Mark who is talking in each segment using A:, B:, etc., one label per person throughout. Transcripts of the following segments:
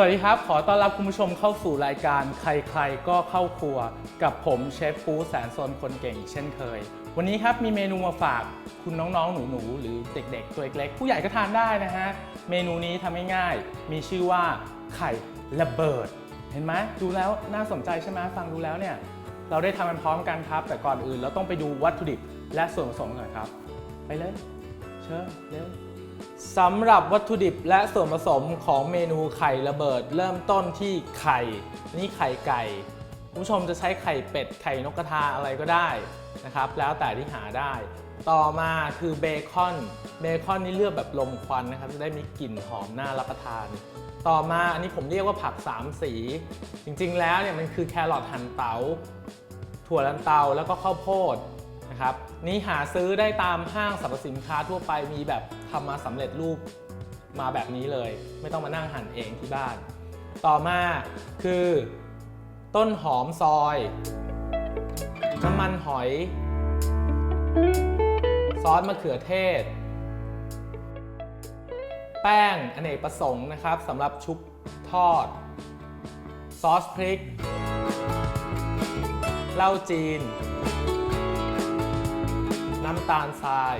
A: วัสดีครับ ขอต้อนรับคุณผู้ชมเข้าสู่รายการใครๆก็เข้าครัว กับผมเชฟปูแสนสนคนเก่งเช่นเคย วันนี้ครับมีเมนูมาฝากคุณน้องๆ หนูๆ หรือเด็กๆ ตัวเล็กๆผู้ใหญ่ก็ทานได้นะฮะ เมนูนี้ทำง่ายๆมีชื่อว่าไข่ระเบิด เห็นไหมดูแล้วน่าสนใจใช่ไหมฟังดูแล้วเนี่ย เราได้ทำมันพร้อมกันครับ แต่ก่อนอื่นเราต้องไปดูวัตถุดิบและส่วนผสมก่อนครับ ไปเลย เชิญเร็ว สำหรับวัตถุดิบและส่วนผสมของเมนูไข่ระเบิด เริ่มต้นที่ไข่นี่ไข่ไก่ผู้ชมจะใช้ไข่เป็ดไข่นกกระทาอะไรก็ได้นะครับ แล้วแต่ที่หาได้ ต่อมาคือเบคอนเบคอนนี่เลือกแบบลมควันนะครับจะได้มีกลิ่นหอมน่ารับประทาน ต่อมาอันนี้ผมเรียกว่าผักสามสี จริงๆ แล้วเนี่ยมันคือแครอทหั่นเตาถั่วลันเตาแล้วก็ข้าวโพดนะครับนี่หาซื้อได้ตามห้างสรรพสินค้าทั่วไปมีแบบ ทำมาสำเร็จรูปมาแบบนี้เลย ไม่ต้องมานั่งหั่นเองที่บ้าน ต่อมาคือ ต้นหอมซอย น้ำมันหอย ซอสมะเขือเทศ แป้งอเนกประสงค์นะครับสำหรับชุบทอด ซอสพริกเหล้าจีน น้ำตาลทราย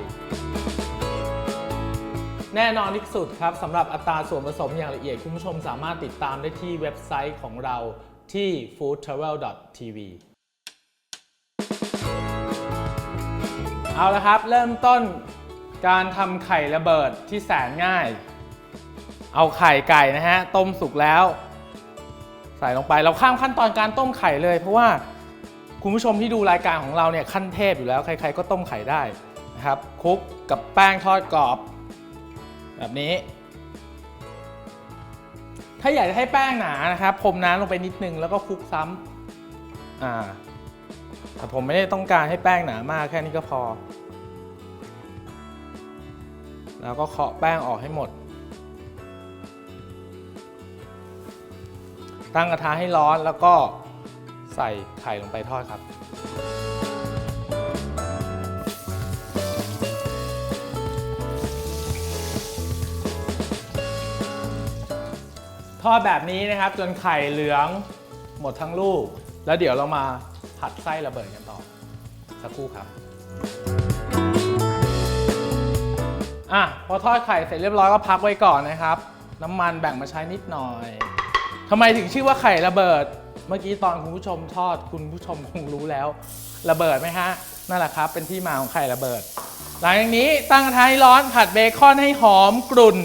A: แน่นอนที่สุดครับสำหรับอัตราส่วนผสมอย่างละเอียด คุณผู้ชมสามารถติดตามได้ที่เว็บไซต์ของเราที่ foodtravel.tv เอาละครับ เริ่มต้นการทำไข่ระเบิดที่แสนง่าย เอาไข่ไก่นะฮะ ต้มสุกแล้ว ใส่ลงไปเราข้ามขั้นตอนการต้มไข่เลย เพราะว่าคุณผู้ชมที่ดูรายการของเราเนี่ยขั้นเทพอยู่แล้ว ใครๆก็ต้มไข่ได้นะครับคลุกกับแป้งทอดกรอบ แบบนี้ ถ้าอยากจะให้แป้งหนานะครับพรมน้ำลงไปนิดนึงแล้วก็คลุกซ้ำอ่าแต่ผมไม่ได้ต้องการให้แป้งหนามากแค่นี้ก็พอ แล้วก็เคาะแป้งออกให้หมด ตั้งกระทะให้ร้อนแล้วก็ใส่ไข่ลงไปทอดครับ ทอดแบบนี้นะครับ จนไข่เหลืองหมดทั้งลูก แล้วเดี๋ยวเรามาผัดไส้ระเบิดกันต่อ สักครู่ครับอะพอทอดไข่เสร็จเรียบร้อยก็พักไว้ก่อนนะครับ น้ำมันแบ่งมาใช้นิดหน่อยทำไมถึงชื่อว่าไข่ระเบิด เมื่อกี้ตอนคุณผู้ชมทอดคุณผู้ชมคงรู้แล้ว ระเบิดไหมฮะนั่นแหละครับ เป็นที่มาของไข่ระเบิด หลังจากนี้ตั้งกระทะให้ร้อนผัดเบคอนให้หอมกรุ่น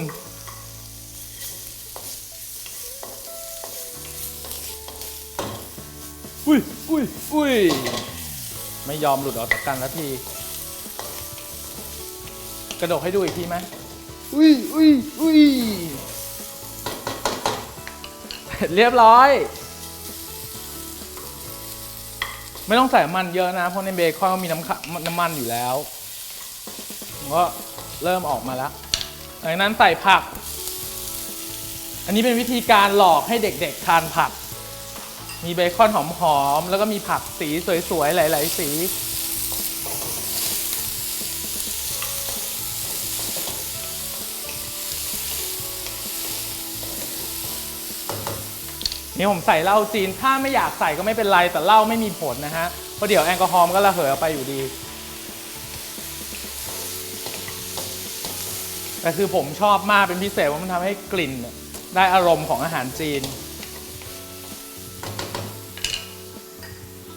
A: อุ้ยอุ้ยอุ้ยไม่ยอมหลุดออกจากกันแล้วที กระดกให้ดูอีกทีไหมอุ้ยอุ้ยอุ้ยเรียบร้อย ไม่ต้องใส่น้ำมันเยอะนะ เพราะในเบคอนก็มีน้ำขะน้ำมันอยู่แล้วผมก็เริ่มออกมาแล้วหลังจากนั้นใส่ผัก อันนี้เป็นวิธีการหลอกให้เด็กๆทานผัก มีเบคอนหอมๆ แล้วก็มีผักสีสวยๆ หลาย ๆ สี นี่ผมใส่เหล้าจีน ถ้าไม่อยากใส่ก็ไม่เป็นไร แต่เหล้าไม่มีผลนะฮะ เพราะเดี๋ยวแอลกอฮอล์มันก็ระเหยออกไปอยู่ดี แต่คือผมชอบมากเป็นพิเศษว่ามันทำให้กลิ่นได้อารมณ์ของอาหารจีน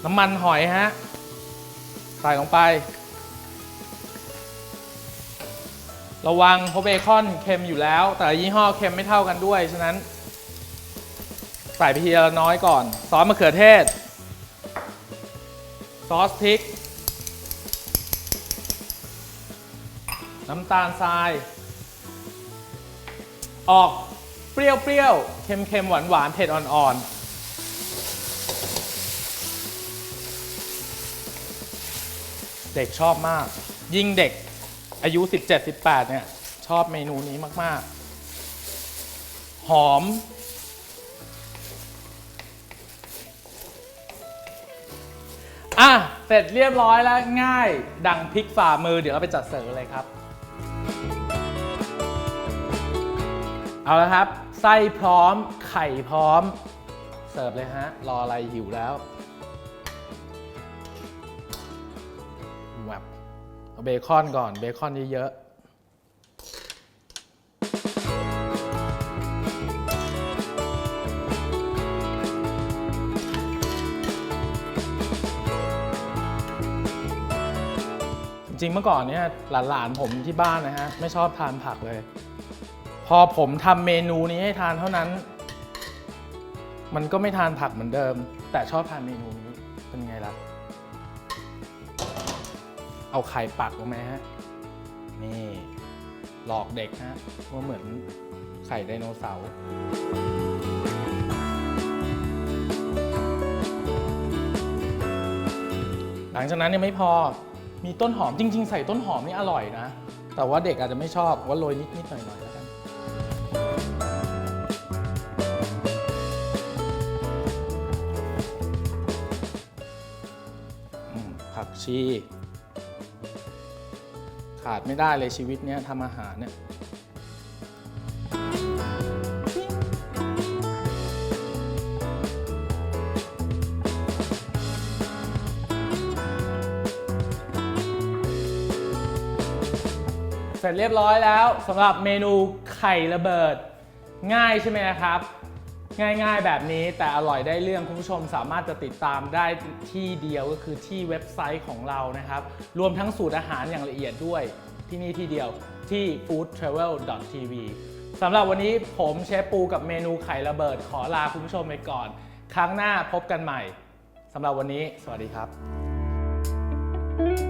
A: น้ำมันหอยฮะ ใส่ลงไป ระวังเพราะเบคอนเค็มอยู่แล้ว แต่ยี่ห้อเค็มไม่เท่ากันด้วย ฉะนั้น ใส่ไปทีละน้อยก่อน ซอสมะเขือเทศ ซอสพริก น้ำตาลทราย ออกเปรี้ยวๆ เค็มๆ หวานๆ เผ็ดอ่อนๆ ด็กชอบมาก ยิ่งเด็กอายุ 17-18 เนี่ย ชอบเมนูนี้มาก ๆ หอม อะ เสร็จเรียบร้อยแล้วง่าย ดังพริกฝ่ามือเดี๋ยวเราไปจัดเสิร์ฟเลยครับ เอาละครับ ไส้พร้อมไข่พร้อม เสิร์ฟเลยฮะ รออะไรหิวแล้วแว เบคอนก่อนเบคอนเยอะๆจริงเมื่อก่อนเนี่ยหลานๆผมที่บ้านนะฮะ ไม่ชอบทานผักเลย พอผมทำเมนูนี้ให้ทานเท่านั้น มันก็ไม่ทานผักเหมือนเดิม แต่ชอบทานเมนูนี้เป็นไงล่ะ เอาไข่ปักลงไหมฮะ นี่หลอกเด็กฮะว่าเหมือนไข่ไดโนเสาร์หลังจากนั้นยังไม่พอมีต้นหอมจริง ๆ ใส่ต้นหอมนี่อร่อยนะ แต่ว่าเด็กอาจจะไม่ชอบว่าโรยนิด ๆ หน่อย ๆ แล้วกัน ผักชี ขาดไม่ได้เลยชีวิตเนี้ยทำอาหารเนี่ยเสร็จเรียบร้อยแล้วสำหรับเมนูไข่ระเบิดง่ายใช่ไหมครับ ง่ายๆ แบบนี้แต่อร่อยได้เรื่องคุณผู้ชมสามารถจะติดตามได้ที่เดียวก็คือที่เว็บไซต์ของเรานะครับ รวมทั้งสูตรอาหารอย่างละเอียดด้วยที่นี่ที่เดียวที่ foodtravel.tv สำหรับวันนี้ผมเชฟปูกับเมนูไข่ระเบิดขอลาคุณผู้ชมไปก่อน ครั้งหน้าพบกันใหม่สำหรับวันนี้ สวัสดีครับ